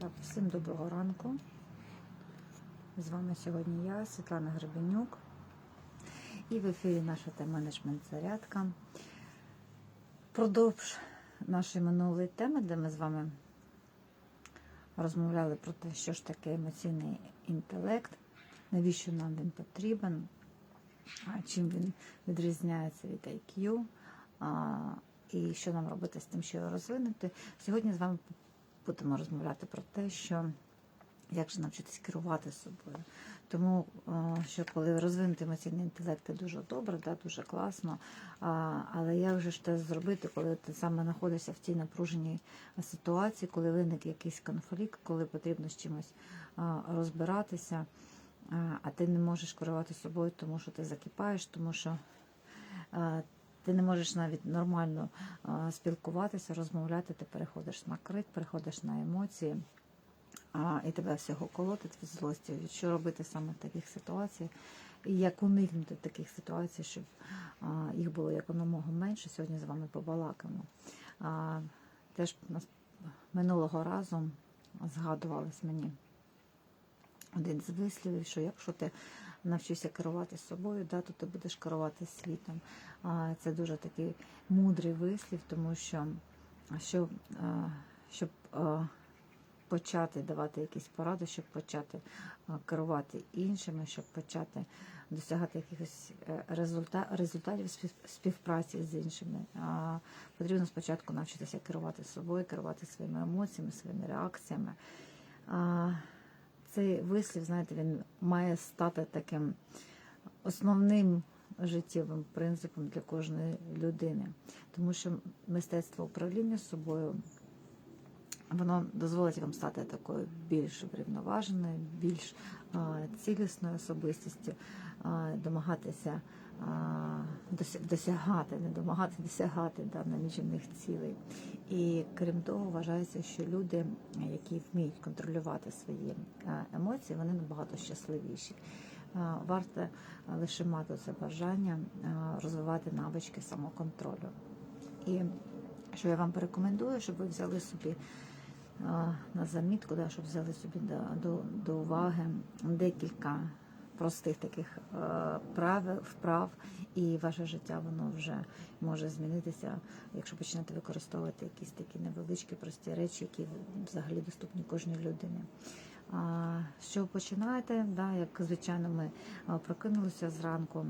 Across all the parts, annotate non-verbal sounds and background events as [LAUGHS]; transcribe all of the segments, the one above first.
Так, всім доброго ранку. З вами сьогодні я, Світлана Гребенюк. І в ефірі наша тема менеджмент зарядка. Продовж нашої минулої теми, де ми з вами розмовляли про те, що ж таке емоційний інтелект, навіщо нам він потрібен, чим він відрізняється від IQ, і що нам робити з тим, що його розвинути. Сьогодні з вами будемо розмовляти про те, що як же навчитись керувати собою. Тому е, що коли розвинути емоційний інтелект, це дуже добре, да, дуже класно. Але як же ж це зробити, коли ти саме знаходишся в тій напруженій ситуації, коли виник якийсь конфлікт, коли потрібно з чимось розбиратися, а ти не можеш керувати собою, тому що ти закипаєш, тому що. Ти не можеш навіть нормально спілкуватися, розмовляти, ти переходиш на крик, переходиш на емоції, а, і тебе всього колотить від злості. Що робити саме в таких ситуаціях, і як уникнути таких ситуацій, щоб а, їх було якомога менше. Сьогодні з вами побалакаємо. А, теж нас минулого разу згадувалось мені один з вислівів, що якщо ти навчишся керувати собою, да, то ти будеш керувати світом. Це дуже такий мудрий вислів, тому що щоб, а, щоб а, почати давати якісь поради, щоб почати а, керувати іншими, щоб почати досягати якихось е, результа- результатів спів- співпраці з іншими, потрібно спочатку навчитися керувати собою, керувати своїми емоціями, своїми реакціями. Цей вислів, знаєте, він має стати таким основним життєвим принципом для кожної людини, тому що мистецтво управління собою воно дозволить вам стати такою більш врівноваженою, більш цілісною особистістю, домагатися досягати, не домагати, досягати да, намічених цілей. І крім того, вважається, що люди, які вміють контролювати свої емоції, вони набагато щасливіші. Варто лише мати це бажання розвивати навички самоконтролю. І що я вам порекомендую, щоб ви взяли собі на замітку, да, щоб взяли собі до, до, до уваги декілька простих таких е, правил, вправ, і ваше життя воно вже може змінитися, якщо почнете використовувати якісь такі невеличкі прості речі, які взагалі доступні кожній людині. Що починаєте? Да, як звичайно, ми прокинулися зранку.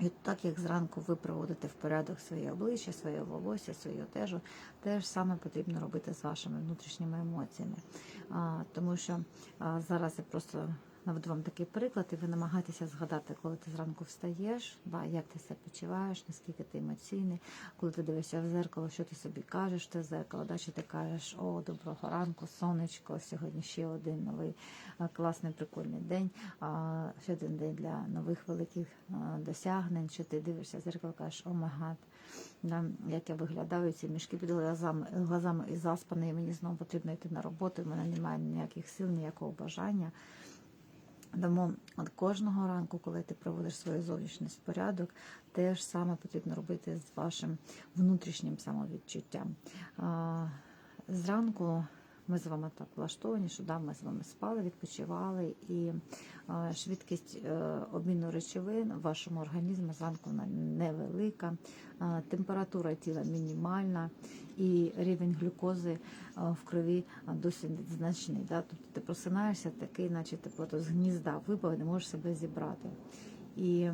І так як зранку ви приводите в порядок своє обличчя, своє волосся, свою одежу, те ж саме потрібно робити з вашими внутрішніми емоціями. А, тому що а, зараз я просто наведу вам такий приклад, і ви намагаєтеся згадати, коли ти зранку встаєш, да, як ти себе почуваєш, наскільки ти емоційний, коли ти дивишся в зеркало, що ти собі кажеш, те зеркало, да, що ти кажеш, о, доброго ранку, сонечко, сьогодні ще один новий класний, прикольний день, ще один день для нових великих досягнень, що ти дивишся в зеркало, кажеш, о магад, да, як я виглядаю, ці мішки під глазами, глазами і заспаний, мені знову потрібно йти на роботу, в мене немає ніяких сил, ніякого бажання. Тому от кожного ранку, коли ти проводиш свою зовнішність в порядок, те ж саме потрібно робити з вашим внутрішнім самовідчуттям. Зранку ми з вами так влаштовані, що да, ми з вами спали, відпочивали, і а, швидкість е, обміну речовин в вашому організмі зранку невелика, а, температура тіла мінімальна, і рівень глюкози в крові досить значний. Да? Тобто ти просинаєшся такий, наче просто з гнізда випав, не можеш себе зібрати. І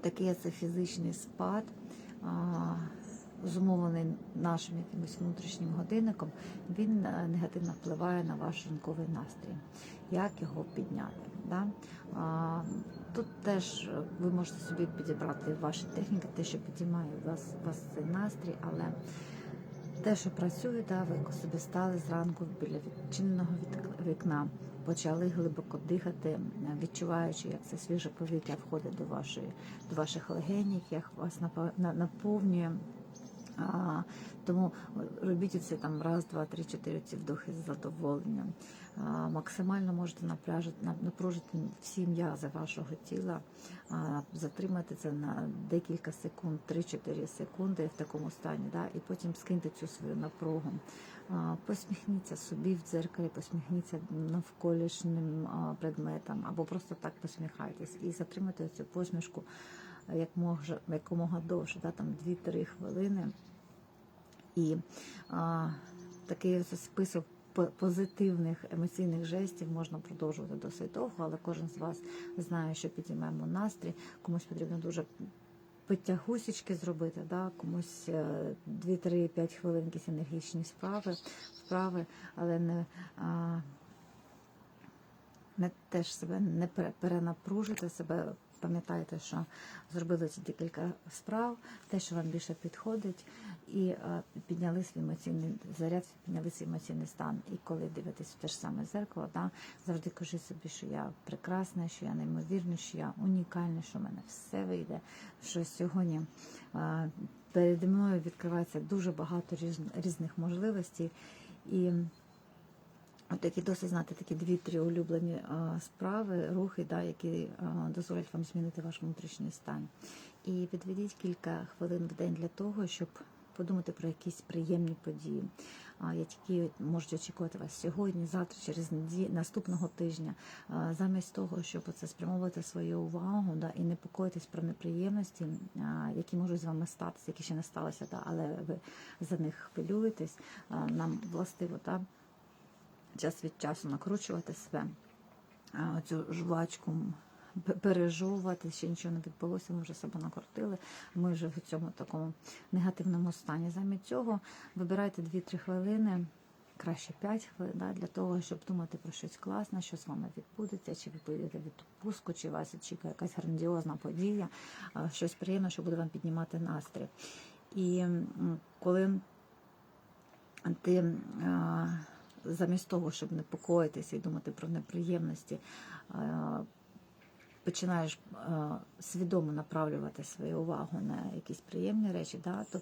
такий це фізичний спад. Зумовлений нашим якимось внутрішнім годинником, він е, негативно впливає на ваш ранковий настрій. Як його підняти? Да? Тут теж е, ви можете собі підібрати ваші техніки, те, що підіймає вас, вас цей настрій, але те, що працює, да, ви собі стали зранку біля відчиненого від- вікна, почали глибоко дихати, е, відчуваючи, як це свіже повітря входить до вашої, до ваших легенів, як вас наповнює. А, тому робіть це там раз, два, три, чотири ці вдохи з задоволенням. А, максимально можете напряжити, на- напружити всі м'язи вашого тіла, а, затримати це на декілька секунд, 3-4 секунди в такому стані, да, і потім скиньте цю свою напругу. А, Посміхніться собі в дзеркалі, посміхніться навколишнім а, предметам, або просто так посміхайтесь і затримайте цю посмішку як може, якомога довше, да, там 2-3 хвилини. І а, такий список позитивних емоційних жестів можна продовжувати досить довго, але кожен з вас знає, що підіймемо настрій. Комусь потрібно дуже підтягусічки зробити, да? комусь 2-3-5 хвилин якісь енергічні справи, вправи, але не. А, не теж себе не перенапружити себе. Пам'ятайте, що зробили декілька справ, те, що вам більше підходить, і е, підняли свій емоційний заряд, підняли свій емоційний стан. І коли дивитесь в те ж саме зеркало, да, завжди кажіть собі, що я прекрасна, що я неймовірна, що я унікальна, що в мене все вийде. Що сьогодні е, перед мною відкривається дуже багато різних можливостей. І такі досить знати такі дві-три улюблені а, справи, рухи, да, які а, дозволять вам змінити ваш внутрішній стан. І відведіть кілька хвилин в день для того, щоб подумати про якісь приємні події, а, які можуть очікувати вас сьогодні, завтра, через неді... наступного тижня. А, Замість того, щоб це спрямовувати свою увагу да, і непокоїтись про неприємності, а, які можуть з вами статися, які ще не сталися, да, але ви за них хвилюєтесь. А, Нам властиво да, час від часу накручувати себе, а, цю жвачку пережовувати, ще нічого не відбулося, ми вже себе накрутили, ми вже в цьому такому негативному стані. Замість цього вибирайте 2-3 хвилини, краще 5 хвилин, да, для того, щоб думати про щось класне, що з вами відбудеться, чи ви поїдете відпустку, чи вас очікує якась грандіозна подія, щось приємне, що буде вам піднімати настрій. І коли ти замість того, щоб непокоїтися і думати про неприємності, починаєш свідомо направлювати свою увагу на якісь приємні речі, да, то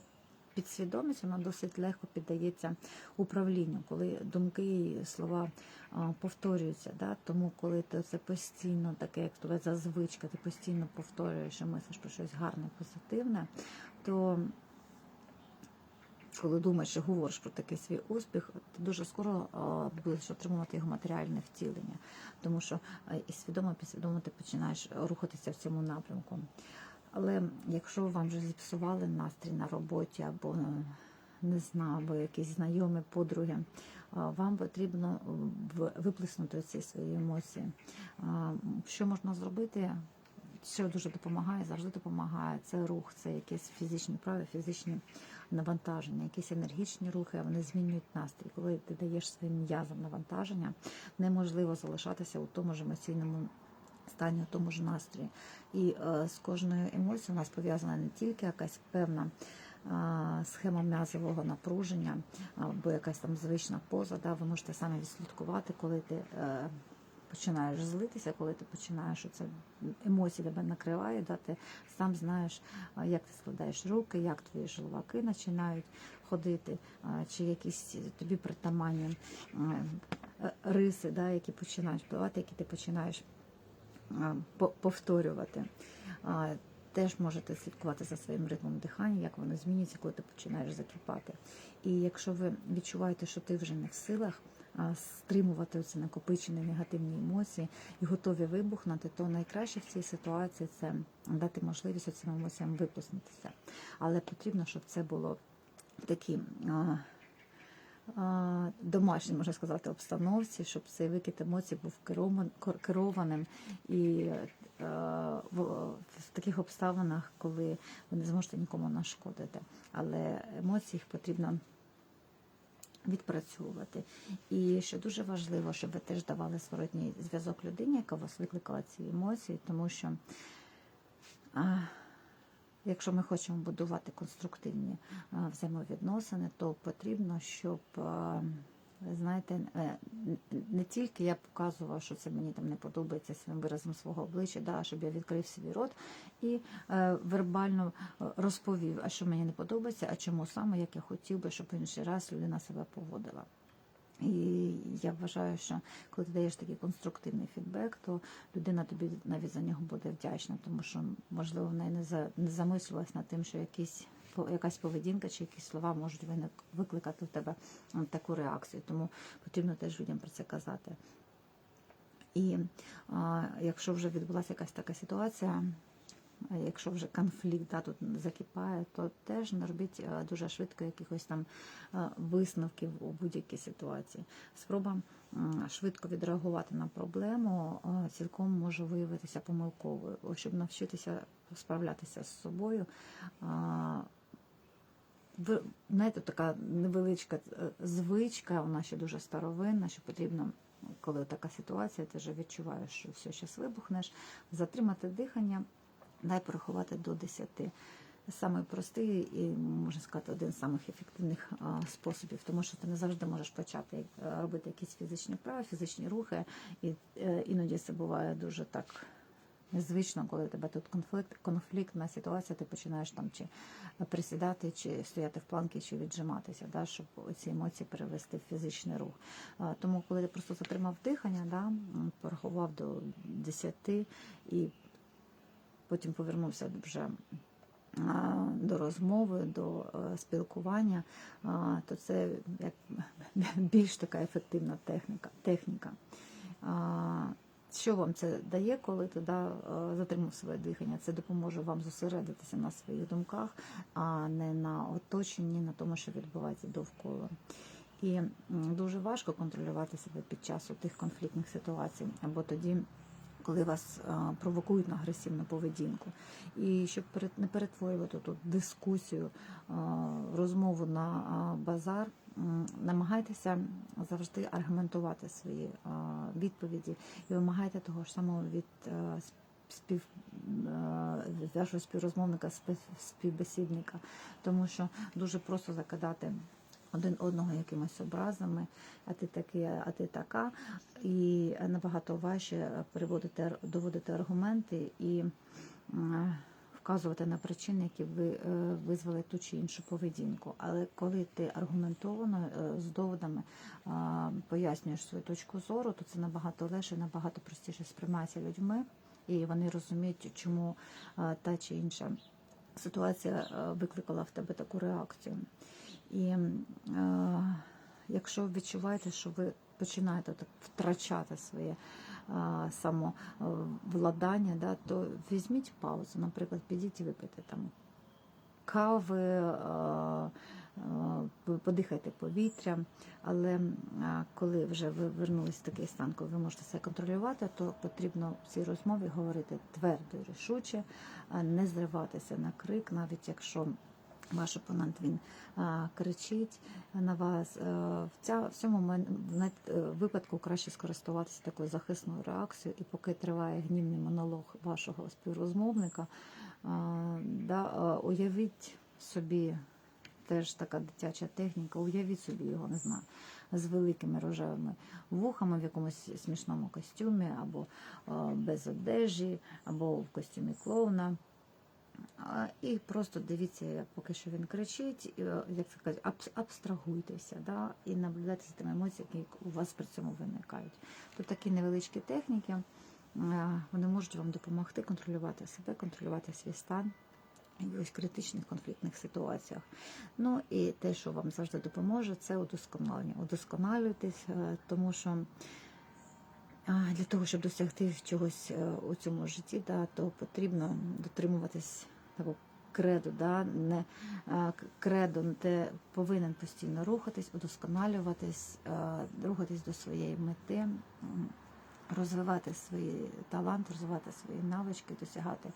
підсвідомість вона досить легко піддається управлінню, коли думки і слова повторюються. Да? Тому коли ти це постійно, таке як твоя зазвичка, ти постійно повторюєш і мислиш про щось гарне, позитивне, то коли думаєш і говориш про такий свій успіх, ти дуже скоро будеш отримувати його матеріальне втілення, тому що і свідомо, і підсвідомо ти починаєш рухатися в цьому напрямку. Але якщо вам вже зіпсували настрій на роботі або ну, не знаю, або якісь знайомі подруги, вам потрібно виплеснути ці свої емоції. Що можна зробити? Що дуже допомагає, завжди допомагає. Це рух, це якісь фізичні вправи, фізичні навантаження, якісь енергічні рухи, вони змінюють настрій. Коли ти даєш своїм м'язам навантаження, неможливо залишатися у тому ж емоційному стані, у тому ж настрої. І е, з кожною емоцією у нас пов'язана не тільки якась певна схема м'язового напруження або якась там звична поза. Да, ви можете самі відслідкувати, коли ти. Починаєш злитися, коли ти починаєш оце емоції тебе накриває, да, ти сам знаєш, як ти складаєш руки, як твої желваки починають ходити, чи якісь тобі притаманні е, риси, да, які починають впливати, які ти починаєш повторювати. Теж можете слідкувати за своїм ритмом дихання, як воно змінюється, коли ти починаєш закипати. І якщо ви відчуваєте, що ти вже не в силах стримувати ці накопичені негативні емоції і готові вибухнути, то найкраще в цій ситуації це дати можливість цим емоціям виплеснутися. Але потрібно, щоб це було а, домашній, можна сказати, обстановці, щоб цей викид емоцій був керованим і в таких обставинах, коли ви не зможете нікому нашкодити. Але емоції їх потрібно відпрацьовувати. І що дуже важливо, щоб ви теж давали зворотній зв'язок людині, яка вас викликала ці емоції, тому що. А, Якщо ми хочемо будувати конструктивні а, взаємовідносини, то потрібно, щоб а, знаєте, е, не тільки я показувала, що це мені там не подобається своїм виразом свого обличчя, да, щоб я відкрив свій рот і е, вербально е, розповів, а що мені не подобається, а чому саме, як я хотів би, щоб інший раз людина себе поводила. І я вважаю, що коли ти даєш такий конструктивний фідбек, то людина тобі навіть за нього буде вдячна, тому що можливо в неї не за не замислювалась над тим, що по- якась поведінка чи якісь слова можуть викликати в тебе таку реакцію. Тому потрібно теж людям про це казати. І а, якщо вже відбулася якась така ситуація, якщо вже конфлікт да, тут закипає, то теж не робіть е, дуже швидко якихось там е, висновків у будь-якій ситуації. Спроба швидко відреагувати на проблему е, цілком може виявитися помилковою. Щоб навчитися справлятися з собою. Знаєте, така невеличка е, звичка, вона ще дуже старовинна, що потрібно, коли така ситуація, ти вже відчуваєш, що все, зараз вибухнеш, затримати дихання, дай порахувати до 10. Самий простий і, можна сказати, один з самих ефективних а, способів, тому що ти не завжди можеш почати е, робити якісь фізичні вправи, фізичні рухи, і е, іноді це буває дуже так незвично, коли у тебе тут конфлікт, конфліктна ситуація, ти починаєш там чи присідати, чи стояти в планки, чи віджиматися, да, щоб ці емоції перевести в фізичний рух. Тому, коли ти просто затримав дихання, да, порахував до 10 і потім повернувся вже до розмови, до е, спілкування, то це як більш така ефективна техніка. техніка. Що вам це дає, коли туди е, затримав своє дихання? Це допоможе вам зосередитися на своїх думках, а не на оточенні, на тому, що відбувається довкола. І дуже важко контролювати себе під час тих конфліктних ситуацій, або тоді, коли вас е, провокують на агресивну поведінку. І щоб не перетворювати тут дискусію, е, розмову на е, базар, намагайтеся завжди аргументувати свої відповіді і вимагайте того ж самого від спів вашого співрозмовника, співбесідника, тому що дуже просто закидати один одного якимось образами, а ти такий, а ти така, і набагато важче приводити доводити аргументи і вказувати на причини, які ви е, визвали ту чи іншу поведінку. Але коли ти аргументовано е, з доводами пояснюєш свою точку зору, то це набагато легше, набагато простіше сприймається людьми, і вони розуміють, чому та чи інша ситуація е, викликала в тебе таку реакцію. І е, якщо відчуваєте, що ви починаєте так втрачати своє е, самовладання, да, то візьміть паузу, наприклад, підіть і випийте там кави, е, е, подихайте повітрям. Але е, коли вже ви вернулись в такий стан, коли ви можете себе контролювати, то потрібно в цій розмові говорити твердо і рішуче, не зриватися на крик, навіть якщо ваш опонент він а, кричить на вас. Е, В, ця, в цьому е, випадку краще скористуватися такою захисною реакцією, і поки триває гнівний монолог вашого співрозмовника, а, да, а, уявіть собі. Теж така дитяча техніка, уявіть собі його, не знаю, з великими рожевими вухами в якомусь смішному костюмі, або е, без одежі, або в костюмі клоуна. І просто дивіться, поки що він кричить, е, як це кажуть, абс- абстрагуйтеся, да, і наблюдайте за тими емоціями, які у вас при цьому виникають. Тут такі невеличкі техніки, е, вони можуть вам допомогти контролювати себе, контролювати свій стан в якихось критичних конфліктних ситуаціях. Ну і те, що вам завжди допоможе, це удосконалення. Удосконалюйтесь, е, тому що для того, щоб досягти чогось е, у цьому житті, да, то потрібно дотримуватись такого креду, да, не к- кредо, ти повинен постійно рухатись, удосконалюватись, е, рухатись до своєї мети, розвивати свої таланти, розвивати свої навички, досягати.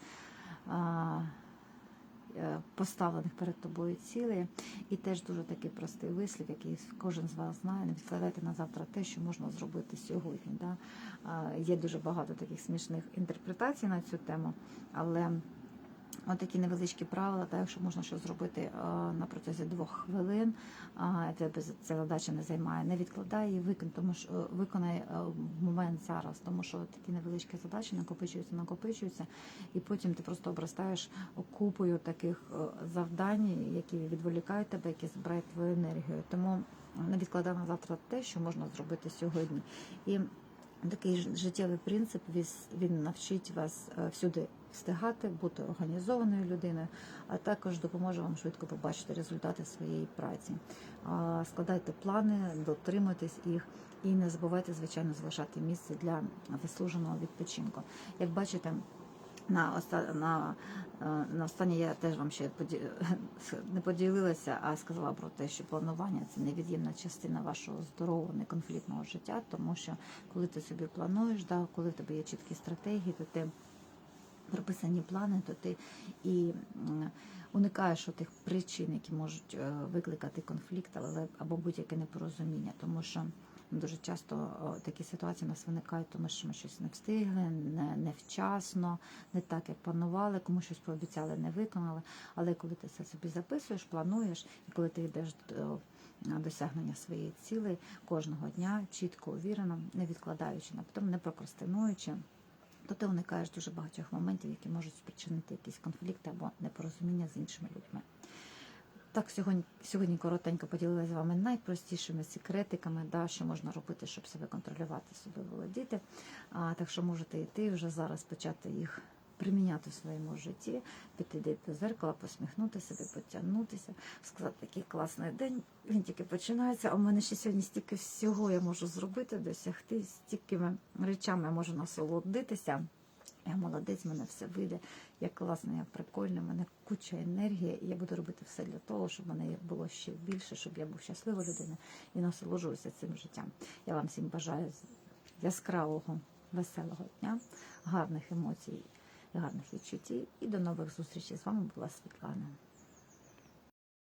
Е, Поставлених перед тобою цілей, і теж дуже такий простий вислів, який кожен з вас знає. Не відкладайте на завтра те, що можна зробити сьогодні. Да? Є дуже багато таких смішних інтерпретацій на цю тему, але От такі невеличкі правила, так, якщо можна щось зробити е, на протязі двох хвилин, ця задача не займає, не відкладай її, виконай, тому що е, виконай е, в момент зараз, тому що такі невеличкі задачі накопичуються, накопичуються, і потім ти просто обростаєш купою таких завдань, які відволікають тебе, які збирають твою енергію. Тому не відкладай на завтра те, що можна зробити сьогодні. І такий життєвий принцип він навчить вас е, всюди встигати, бути організованою людиною, а також допоможе вам швидко побачити результати своєї праці. Складайте плани, дотримуйтесь їх і не забувайте, звичайно, залишати місце для вислуженого відпочинку. Як бачите, на оста... на, е, на останнє я теж вам ще поді... [LAUGHS] не поділилася, а сказала про те, що планування це невід'ємна частина вашого здорового, неконфліктного життя, тому що коли ти собі плануєш, да, коли в тебе є чіткі стратегії, то ти прописані плани, то ти і уникаєш тих причин, які можуть е, викликати конфлікт, але або будь-яке непорозуміння, тому що дуже часто такі ситуації у нас виникають, тому що ми щось не встигли, не, невчасно, не так, як планували, кому щось пообіцяли, не виконали. Але коли ти це собі записуєш, плануєш, і коли ти йдеш до досягнення своєї цілей кожного дня, чітко, увірено, не відкладаючи, а потім не прокрастинуючи, то ти уникаєш дуже багатьох моментів, які можуть спричинити якісь конфлікти або непорозуміння з іншими людьми. Так, сьогодні, сьогодні коротенько поділилася з вами найпростішими секретиками, да, що можна робити, щоб себе контролювати, себе володіти. А, так що можете йти вже зараз почати їх приміняти в своєму житті, піти до зеркала, посміхнути себе, потягнутися, сказати, такий класний день, він тільки починається, а в мене ще сьогодні стільки всього я можу зробити, досягти, стільки речами я можу насолодитися. Я молодець, мене все вийде. Я класна, я прикольна, в мене куча енергії, і я буду робити все для того, щоб мене було ще більше, щоб я був щаслива людина і насолоджуюся цим життям. Я вам всім бажаю яскравого, веселого дня, гарних емоцій, гарних відчуттів і до нових зустрічей. З вами була Світлана.